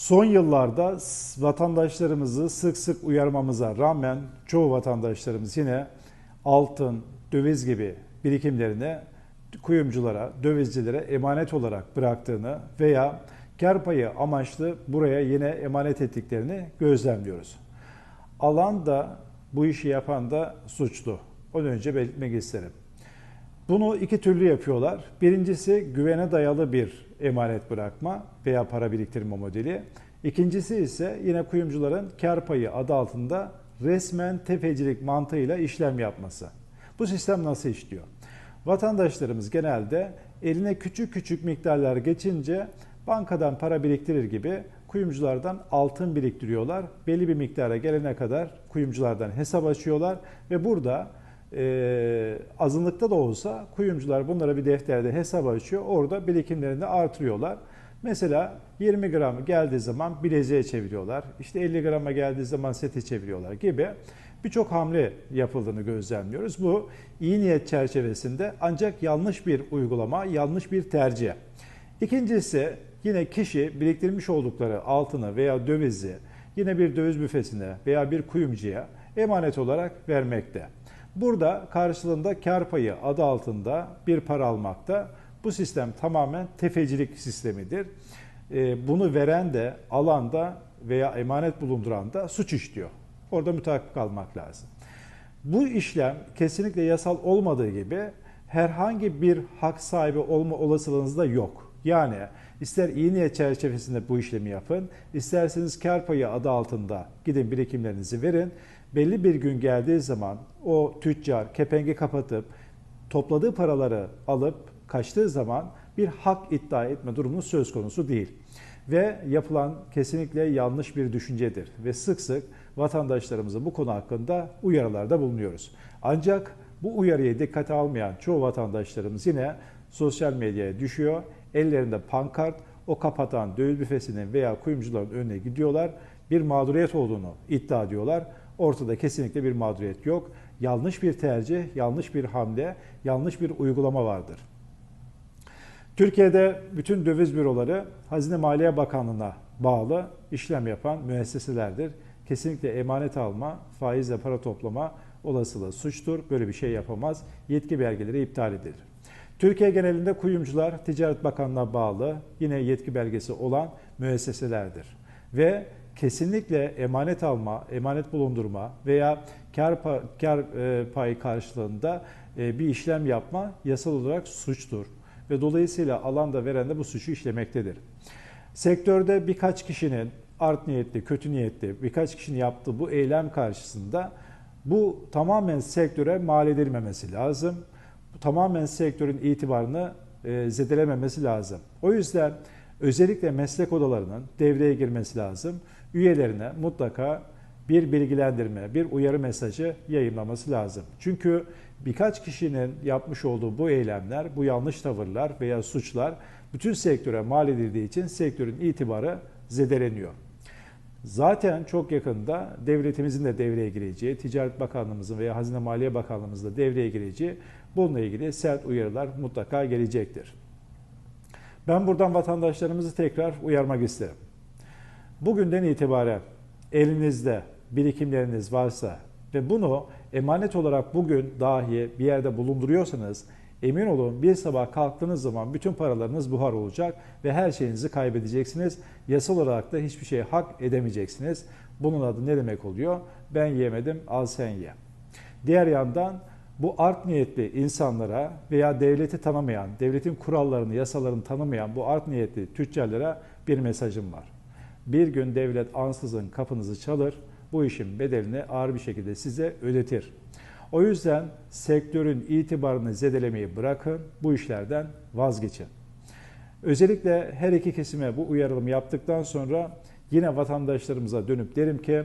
Son yıllarda vatandaşlarımızı sık sık uyarmamıza rağmen çoğu vatandaşlarımız yine altın, döviz gibi birikimlerini kuyumculara, dövizcilere emanet olarak bıraktığını veya kar payı amaçlı buraya yine emanet ettiklerini gözlemliyoruz. Alan da bu işi yapan da suçlu. Onu önce belirtmek isterim. Bunu iki türlü yapıyorlar. Birincisi güvene dayalı bir emanet bırakma veya para biriktirme modeli. İkincisi ise yine kuyumcuların kar payı adı altında resmen tefecilik mantığıyla işlem yapması. Bu sistem nasıl işliyor? Vatandaşlarımız genelde eline küçük küçük miktarlar geçince bankadan para biriktirir gibi kuyumculardan altın biriktiriyorlar. Belli bir miktara gelene kadar kuyumculardan hesap açıyorlar ve burada e, azınlıkta da olsa kuyumcular bunlara bir defterde hesap açıyor. Orada birikimlerini artırıyorlar. Mesela 20 gram geldiği zaman bileziğe çeviriyorlar. İşte 50 grama geldiği zaman sete çeviriyorlar gibi birçok hamle yapıldığını gözlemliyoruz. Bu iyi niyet çerçevesinde ancak yanlış bir uygulama, yanlış bir tercih. İkincisi yine kişi biriktirmiş oldukları altını veya dövizi yine bir döviz büfesine veya bir kuyumcuya emanet olarak vermekte. Burada karşılığında kar payı adı altında bir para almakta. Bu sistem tamamen tefecilik sistemidir. Ee, bunu veren de, alan da veya emanet bulunduran da suç işliyor. Orada mütakip kalmak lazım. Bu işlem kesinlikle yasal olmadığı gibi herhangi bir hak sahibi olma olasılığınız da yok. Yani ister iyi niyet çerçevesinde bu işlemi yapın, isterseniz kar payı adı altında gidin birikimlerinizi verin. Belli bir gün geldiği zaman o tüccar kepengi kapatıp topladığı paraları alıp kaçtığı zaman bir hak iddia etme durumu söz konusu değil. Ve yapılan kesinlikle yanlış bir düşüncedir ve sık sık vatandaşlarımıza bu konu hakkında uyarılarda bulunuyoruz. Ancak bu uyarıyı dikkate almayan çoğu vatandaşlarımız yine sosyal medyaya düşüyor. Ellerinde pankart, o kapatan döviz büfesinin veya kuyumcuların önüne gidiyorlar. Bir mağduriyet olduğunu iddia ediyorlar. Ortada kesinlikle bir mağduriyet yok. Yanlış bir tercih, yanlış bir hamle, yanlış bir uygulama vardır. Türkiye'de bütün döviz büroları Hazine Maliye Bakanlığı'na bağlı işlem yapan müesseselerdir. Kesinlikle emanet alma, faizle para toplama olasılığı suçtur. Böyle bir şey yapamaz. Yetki belgeleri iptal edilir. Türkiye genelinde kuyumcular Ticaret Bakanlığı'na bağlı yine yetki belgesi olan müesseselerdir. Ve kesinlikle emanet alma, emanet bulundurma veya kar, kar e, payı karşılığında e, bir işlem yapma yasal olarak suçtur. Ve dolayısıyla alanda veren de bu suçu işlemektedir. Sektörde birkaç kişinin art niyetli, kötü niyetli birkaç kişinin yaptığı bu eylem karşısında bu tamamen sektöre mal edilmemesi lazım. Bu tamamen sektörün itibarını e, zedelememesi lazım. O yüzden özellikle meslek odalarının devreye girmesi lazım. Üyelerine mutlaka bir bilgilendirme, bir uyarı mesajı yayınlaması lazım. Çünkü birkaç kişinin yapmış olduğu bu eylemler, bu yanlış tavırlar veya suçlar bütün sektöre mal edildiği için sektörün itibarı zedeleniyor. Zaten çok yakında devletimizin de devreye gireceği, Ticaret Bakanlığımızın veya Hazine Maliye Bakanlığımızın da devreye gireceği bununla ilgili sert uyarılar mutlaka gelecektir. Ben buradan vatandaşlarımızı tekrar uyarmak isterim. Bugünden itibaren elinizde birikimleriniz varsa ve bunu emanet olarak bugün dahi bir yerde bulunduruyorsanız emin olun bir sabah kalktığınız zaman bütün paralarınız buhar olacak ve her şeyinizi kaybedeceksiniz. Yasal olarak da hiçbir şey hak edemeyeceksiniz. Bunun adı ne demek oluyor? Ben yemedim al sen ye. Diğer yandan bu art niyetli insanlara veya devleti tanımayan, devletin kurallarını, yasalarını tanımayan bu art niyetli tüccarlara bir mesajım var. Bir gün devlet ansızın kapınızı çalır, bu işin bedelini ağır bir şekilde size ödetir. O yüzden sektörün itibarını zedelemeyi bırakın, bu işlerden vazgeçin. Özellikle her iki kesime bu uyarılımı yaptıktan sonra yine vatandaşlarımıza dönüp derim ki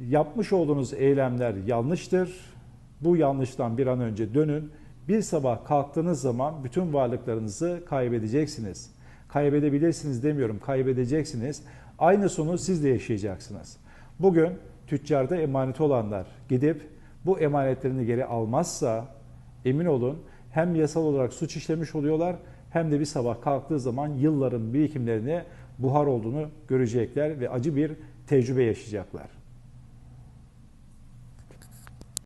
yapmış olduğunuz eylemler yanlıştır. Bu yanlıştan bir an önce dönün. Bir sabah kalktığınız zaman bütün varlıklarınızı kaybedeceksiniz. Kaybedebilirsiniz demiyorum, kaybedeceksiniz. Aynı sonu siz de yaşayacaksınız. Bugün tüccarda emaneti olanlar gidip bu emanetlerini geri almazsa emin olun hem yasal olarak suç işlemiş oluyorlar hem de bir sabah kalktığı zaman yılların birikimlerini buhar olduğunu görecekler ve acı bir tecrübe yaşayacaklar.